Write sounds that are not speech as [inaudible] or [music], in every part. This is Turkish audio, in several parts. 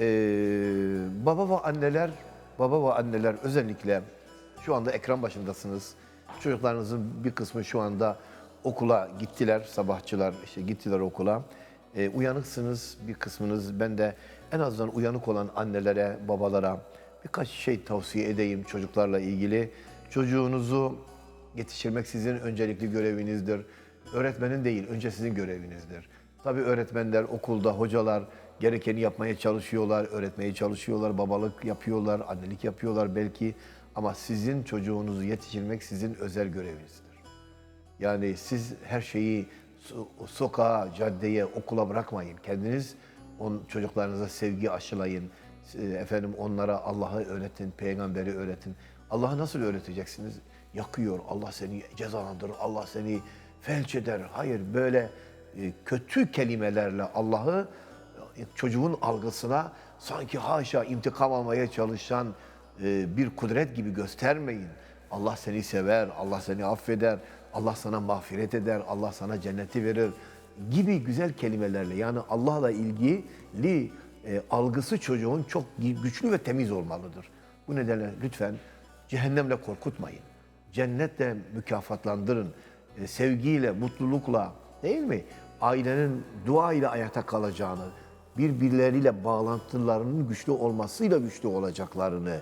Ee, baba ve anneler, baba ve anneler özellikle şu anda ekran başındasınız. Çocuklarınızın bir kısmı şu anda okula gittiler, sabahçılar işte gittiler okula. Ee, uyanıksınız bir kısmınız. Ben de en azından uyanık olan annelere, babalara birkaç şey tavsiye edeyim çocuklarla ilgili. Çocuğunuzu yetiştirmek sizin öncelikli görevinizdir. Öğretmenin değil, önce sizin görevinizdir. Tabii öğretmenler, okulda hocalar gerekeni yapmaya çalışıyorlar, öğretmeye çalışıyorlar, babalık yapıyorlar, annelik yapıyorlar belki. Ama sizin çocuğunuzu yetiştirmek sizin özel görevinizdir. Yani siz her şeyi so- sokağa, caddeye, okula bırakmayın. Kendiniz on, çocuklarınıza sevgi aşılayın. E, Efendim onlara Allah'ı öğretin, peygamberi öğretin. Allah'ı nasıl öğreteceksiniz? Yakıyor, Allah seni cezalandırır, Allah seni felç eder. Hayır böyle kötü kelimelerle Allah'ı e, çocuğun algısına sanki haşa intikam almaya çalışan e, bir kudret gibi göstermeyin. Allah seni sever, Allah seni affeder, Allah sana mağfiret eder, Allah sana cenneti verir gibi güzel kelimelerle yani Allah'la ilgili e, algısı çocuğun çok güçlü ve temiz olmalıdır. Bu nedenle lütfen cehennemle korkutmayın. Cennetle mükafatlandırın. E, sevgiyle, mutlulukla değil mi? Ailenin dua ile ayakta kalacağını, birbirleriyle bağlantılarının güçlü olmasıyla güçlü olacaklarını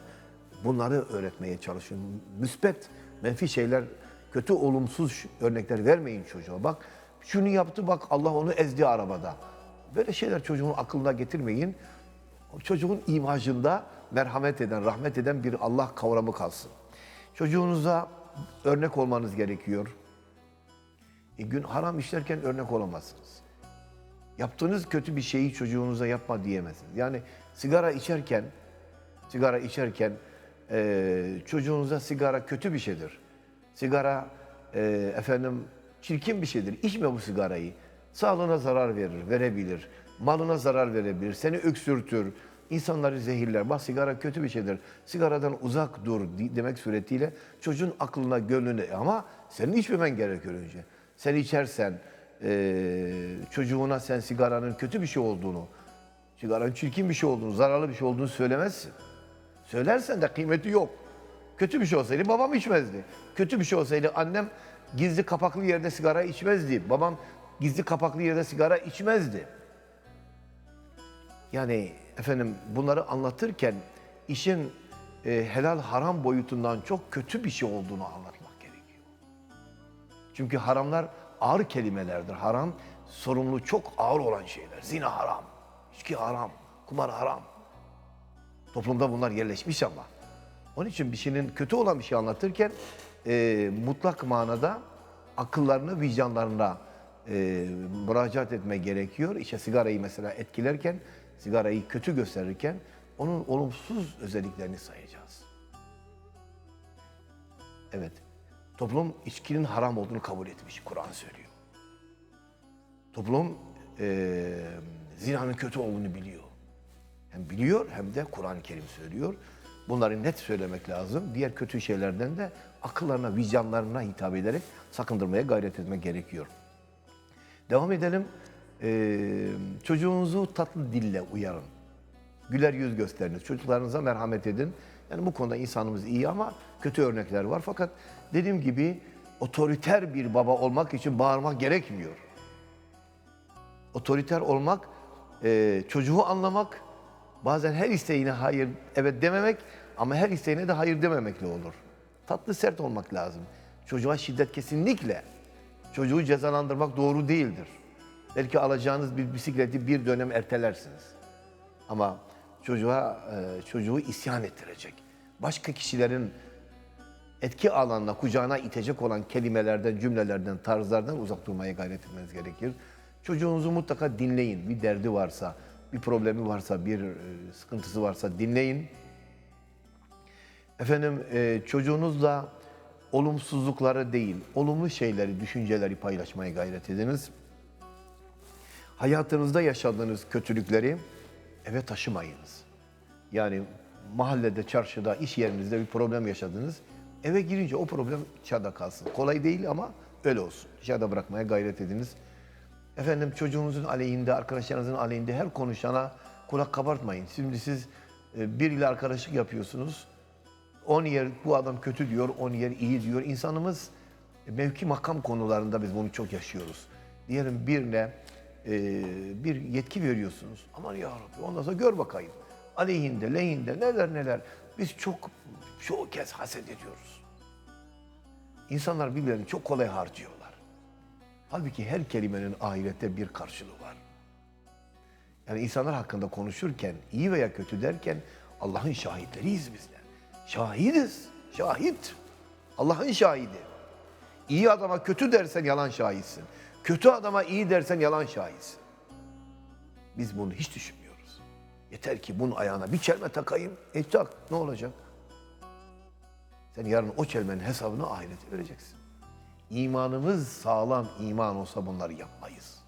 bunları öğretmeye çalışın. Müspet, menfi şeyler, kötü olumsuz örnekler vermeyin çocuğa. Bak şunu yaptı bak Allah onu ezdi arabada. Böyle şeyler çocuğun aklına getirmeyin. Çocuğun imajında merhamet eden, rahmet eden bir Allah kavramı kalsın. Çocuğunuza örnek olmanız gerekiyor. E, gün haram işlerken örnek olamazsınız. Yaptığınız kötü bir şeyi çocuğunuza yapma diyemezsiniz. Yani sigara içerken, sigara içerken e, çocuğunuza sigara kötü bir şeydir. Sigara e, efendim çirkin bir şeydir. İçme bu sigarayı. Sağlığına zarar verir, verebilir. Malına zarar verebilir. Seni öksürtür. insanları zehirler. Bak sigara kötü bir şeydir. Sigaradan uzak dur demek suretiyle çocuğun aklına, gönlüne ama senin içmemen gerekiyor önce. Sen içersen e, çocuğuna sen sigaranın kötü bir şey olduğunu, sigaranın çirkin bir şey olduğunu, zararlı bir şey olduğunu söylemezsin. Söylersen de kıymeti yok. Kötü bir şey olsaydı babam içmezdi. Kötü bir şey olsaydı annem gizli kapaklı yerde sigara içmezdi. Babam gizli kapaklı yerde sigara içmezdi. Yani efendim bunları anlatırken işin e, helal haram boyutundan çok kötü bir şey olduğunu anlatmak. Çünkü haramlar ağır kelimelerdir. Haram sorumlu çok ağır olan şeyler. Zina haram, içki haram, kumar haram. Toplumda bunlar yerleşmiş ama. Onun için bir şeyin kötü olan bir şey anlatırken e, mutlak manada akıllarını, vicdanlarına e, müracaat etme gerekiyor. İşte sigarayı mesela etkilerken, sigarayı kötü gösterirken onun olumsuz özelliklerini sayacağız. Evet, toplum içkinin haram olduğunu kabul etmiş, Kur'an söylüyor. Toplum e, zinanın kötü olduğunu biliyor. Hem biliyor hem de Kur'an-ı Kerim söylüyor. Bunları net söylemek lazım. Diğer kötü şeylerden de akıllarına, vicdanlarına hitap ederek sakındırmaya gayret etmek gerekiyor. Devam edelim. Ee, çocuğunuzu tatlı dille uyarın. Güler yüz gösteriniz. Çocuklarınıza merhamet edin. Yani bu konuda insanımız iyi ama kötü örnekler var. Fakat dediğim gibi otoriter bir baba olmak için bağırmak gerekmiyor otoriter olmak, e, çocuğu anlamak, bazen her isteğine hayır, evet dememek ama her isteğine de hayır dememekle olur. Tatlı sert olmak lazım. Çocuğa şiddet kesinlikle, çocuğu cezalandırmak doğru değildir. Belki alacağınız bir bisikleti bir dönem ertelersiniz. Ama çocuğa, e, çocuğu isyan ettirecek. Başka kişilerin etki alanına, kucağına itecek olan kelimelerden, cümlelerden, tarzlardan uzak durmaya gayret etmeniz gerekir. Çocuğunuzu mutlaka dinleyin. Bir derdi varsa, bir problemi varsa, bir e, sıkıntısı varsa dinleyin. Efendim e, çocuğunuzla olumsuzlukları değil, olumlu şeyleri, düşünceleri paylaşmaya gayret ediniz. Hayatınızda yaşadığınız kötülükleri eve taşımayınız. Yani mahallede, çarşıda, iş yerinizde bir problem yaşadınız. Eve girince o problem dışarıda kalsın. Kolay değil ama öyle olsun. Dışarıda bırakmaya gayret ediniz. Efendim çocuğunuzun aleyhinde, arkadaşlarınızın aleyhinde her konuşana kulak kabartmayın. Şimdi siz e, biriyle arkadaşlık yapıyorsunuz. 10 yer bu adam kötü diyor, 10 yer iyi diyor. İnsanımız mevki makam konularında biz bunu çok yaşıyoruz. Diyelim birine e, bir yetki veriyorsunuz. Aman ya Rabbi ondan sonra gör bakayım. Aleyhinde, lehinde neler neler. Biz çok çoğu kez haset ediyoruz. İnsanlar birbirlerini çok kolay harcıyorlar. Halbuki her kelimenin ahirette bir karşılığı var. Yani insanlar hakkında konuşurken, iyi veya kötü derken Allah'ın şahitleriyiz bizler. Şahidiz, şahit. Allah'ın şahidi. İyi adama kötü dersen yalan şahitsin. Kötü adama iyi dersen yalan şahitsin. Biz bunu hiç düşünmüyoruz. Yeter ki bunun ayağına bir çelme takayım. E tak ne olacak? Sen yarın o çelmenin hesabını ahirete vereceksin. İmanımız sağlam iman olsa bunları yapmayız.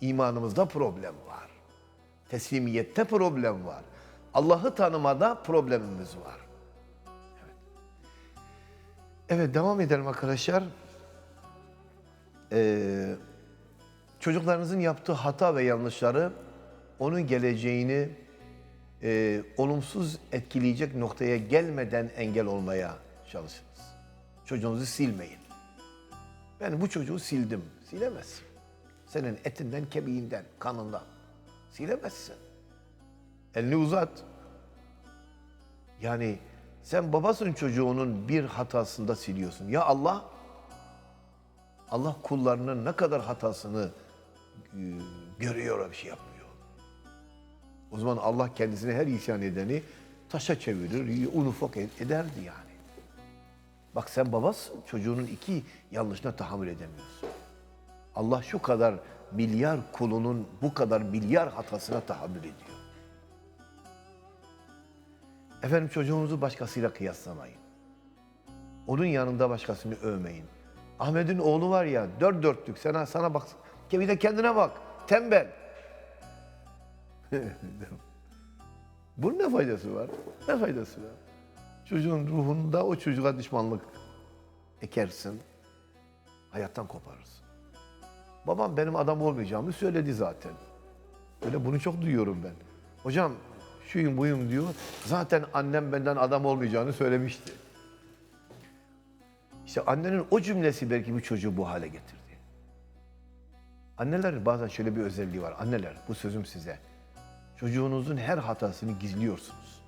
İmanımızda problem var. Teslimiyette problem var. Allah'ı tanımada problemimiz var. Evet. Evet devam edelim arkadaşlar. Ee, çocuklarınızın yaptığı hata ve yanlışları onun geleceğini e, olumsuz etkileyecek noktaya gelmeden engel olmaya çalışınız. Çocuğunuzu silmeyin. Ben bu çocuğu sildim. Silemezsin. Senin etinden, kemiğinden, kanından. Silemezsin. Elini uzat. Yani sen babasın çocuğunun bir hatasında siliyorsun. Ya Allah? Allah kullarının ne kadar hatasını e, görüyor bir şey yapmıyor. O zaman Allah kendisine her isyan edeni taşa çevirir, un ufak ederdi yani. Bak sen babasın, çocuğunun iki yanlışına tahammül edemiyorsun. Allah şu kadar milyar kulunun bu kadar milyar hatasına tahammül ediyor. Efendim çocuğunuzu başkasıyla kıyaslamayın. Onun yanında başkasını övmeyin. Ahmet'in oğlu var ya dört dörtlük sana sana bak. Bir de kendine bak. Tembel. [laughs] Bunun ne faydası var? Ne faydası var? Çocuğun ruhunda o çocuğa düşmanlık ekersin. Hayattan koparırsın. Babam benim adam olmayacağımı söyledi zaten. Öyle bunu çok duyuyorum ben. Hocam şuyum buyum diyor. Zaten annem benden adam olmayacağını söylemişti. İşte annenin o cümlesi belki bu çocuğu bu hale getirdi. Anneler bazen şöyle bir özelliği var. Anneler bu sözüm size. Çocuğunuzun her hatasını gizliyorsunuz.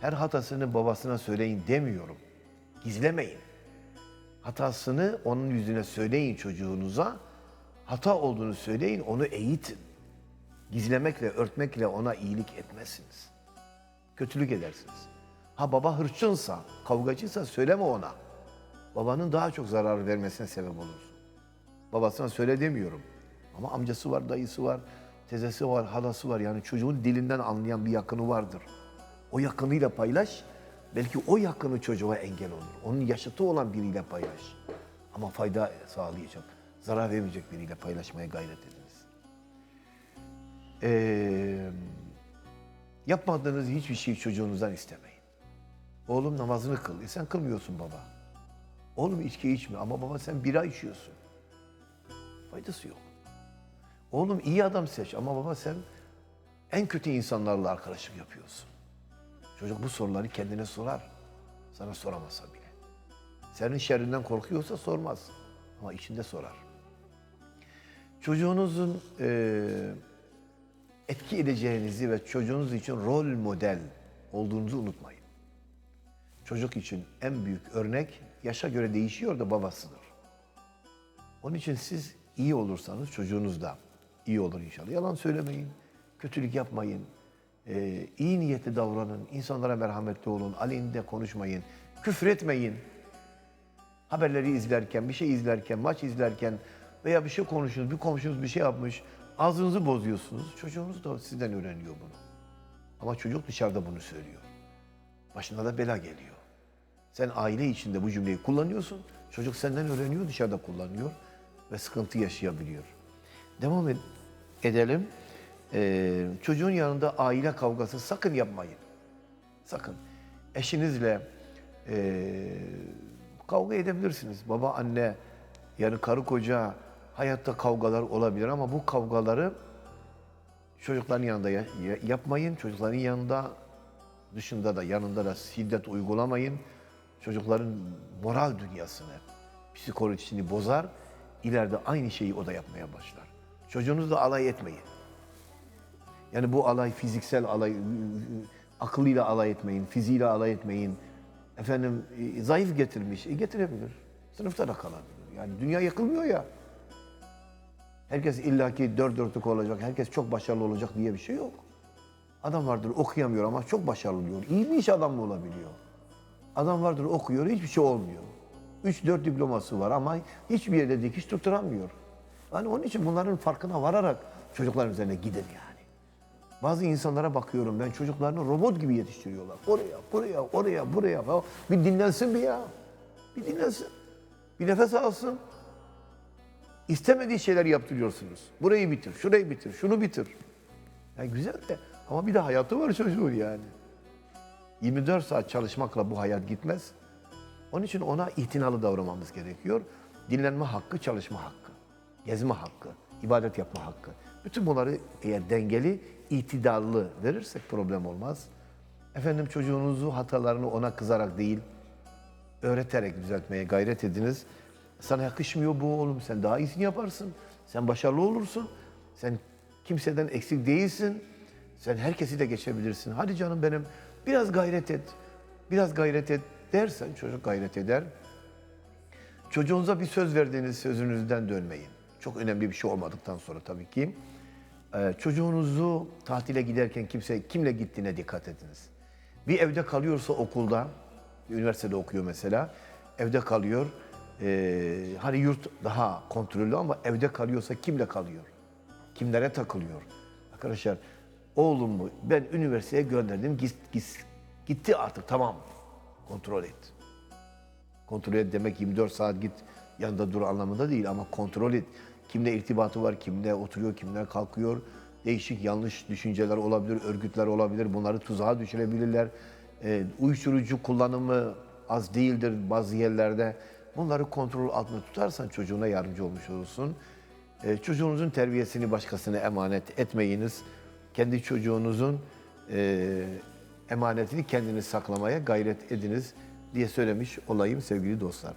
Her hatasını babasına söyleyin demiyorum. Gizlemeyin. Hatasını onun yüzüne söyleyin çocuğunuza. Hata olduğunu söyleyin, onu eğitin. Gizlemekle, örtmekle ona iyilik etmezsiniz. Kötülük edersiniz. Ha baba hırçınsa, kavgacıysa söyleme ona. Babanın daha çok zarar vermesine sebep olursun. Babasına söyle demiyorum. Ama amcası var, dayısı var, teyzesi var, halası var. Yani çocuğun dilinden anlayan bir yakını vardır. O yakınıyla paylaş. Belki o yakını çocuğa engel olur. Onun yaşıtı olan biriyle paylaş. Ama fayda sağlayacak, zarar vermeyecek biriyle paylaşmaya gayret ediniz. Ee, yapmadığınız hiçbir şeyi çocuğunuzdan istemeyin. Oğlum namazını kıl. E sen kılmıyorsun baba. Oğlum içki içme ama baba sen bira içiyorsun. Faydası yok. Oğlum iyi adam seç ama baba sen en kötü insanlarla arkadaşlık yapıyorsun. Çocuk bu soruları kendine sorar. Sana soramasa bile. Senin şerrinden korkuyorsa sormaz. Ama içinde sorar. Çocuğunuzun eee, etki edeceğinizi ve çocuğunuz için rol model olduğunuzu unutmayın. Çocuk için en büyük örnek yaşa göre değişiyor da babasıdır. Onun için siz iyi olursanız çocuğunuz da iyi olur inşallah. Yalan söylemeyin, kötülük yapmayın, ee, iyi niyetli davranın, insanlara merhametli olun, aleyhinde konuşmayın, küfretmeyin. Haberleri izlerken, bir şey izlerken, maç izlerken veya bir şey konuşuyorsunuz, bir komşunuz bir şey yapmış, ağzınızı bozuyorsunuz. Çocuğunuz da sizden öğreniyor bunu. Ama çocuk dışarıda bunu söylüyor. Başına da bela geliyor. Sen aile içinde bu cümleyi kullanıyorsun. Çocuk senden öğreniyor, dışarıda kullanıyor ve sıkıntı yaşayabiliyor. Devam ed- edelim. Ee, çocuğun yanında aile kavgası sakın yapmayın. Sakın. Eşinizle ee, kavga edebilirsiniz. Baba, anne, yani karı koca hayatta kavgalar olabilir ama bu kavgaları Çocukların yanında ya- ya- yapmayın. Çocukların yanında dışında da yanında da şiddet uygulamayın. Çocukların moral dünyasını, psikolojisini bozar. İleride aynı şeyi o da yapmaya başlar. Çocuğunuzla alay etmeyin. Yani bu alay fiziksel alay, akıllıyla alay etmeyin, fiziğiyle alay etmeyin. Efendim e, zayıf getirmiş, e, getirebilir. Sınıfta da kalabilir. Yani dünya yakılmıyor ya. Herkes illaki dört dörtlük olacak, herkes çok başarılı olacak diye bir şey yok. Adam vardır okuyamıyor ama çok başarılı oluyor. İyi bir iş adamı olabiliyor. Adam vardır okuyor, hiçbir şey olmuyor. Üç dört diploması var ama hiçbir yerde dikiş tutturamıyor. Yani onun için bunların farkına vararak çocukların üzerine gidin yani. Bazı insanlara bakıyorum ben çocuklarını robot gibi yetiştiriyorlar. Oraya, buraya, oraya, buraya. Ya Bir dinlensin bir ya. Bir dinlensin. Bir nefes alsın. İstemediği şeyler yaptırıyorsunuz. Burayı bitir, şurayı bitir, şunu bitir. Ya güzel de ama bir de hayatı var çocuğun yani. 24 saat çalışmakla bu hayat gitmez. Onun için ona itinalı davranmamız gerekiyor. Dinlenme hakkı, çalışma hakkı, gezme hakkı, ibadet yapma hakkı. Bütün bunları eğer dengeli, itidallı verirsek problem olmaz. Efendim çocuğunuzu hatalarını ona kızarak değil, öğreterek düzeltmeye gayret ediniz. Sana yakışmıyor bu oğlum, sen daha iyisini yaparsın. Sen başarılı olursun. Sen kimseden eksik değilsin. Sen herkesi de geçebilirsin. Hadi canım benim biraz gayret et. Biraz gayret et dersen çocuk gayret eder. Çocuğunuza bir söz verdiğiniz sözünüzden dönmeyin. Çok önemli bir şey olmadıktan sonra tabii ki. Ee, çocuğunuzu tatile giderken kimse kimle gittiğine dikkat ediniz. Bir evde kalıyorsa okulda, üniversitede okuyor mesela, evde kalıyor. Ee, hani yurt daha kontrollü ama evde kalıyorsa kimle kalıyor? Kimlere takılıyor? Arkadaşlar oğlumu ben üniversiteye gönderdim, git, git- gitti artık tamam. Kontrol et. Kontrol et demek 24 saat git yanında dur anlamında değil ama kontrol et. Kimle irtibatı var, kimle oturuyor, kimle kalkıyor. Değişik yanlış düşünceler olabilir, örgütler olabilir. Bunları tuzağa düşürebilirler. Ee, uyuşturucu kullanımı az değildir bazı yerlerde. Bunları kontrol altında tutarsan çocuğuna yardımcı olmuş olursun. Ee, çocuğunuzun terbiyesini başkasına emanet etmeyiniz. Kendi çocuğunuzun e, emanetini kendiniz saklamaya gayret ediniz diye söylemiş olayım sevgili dostlar.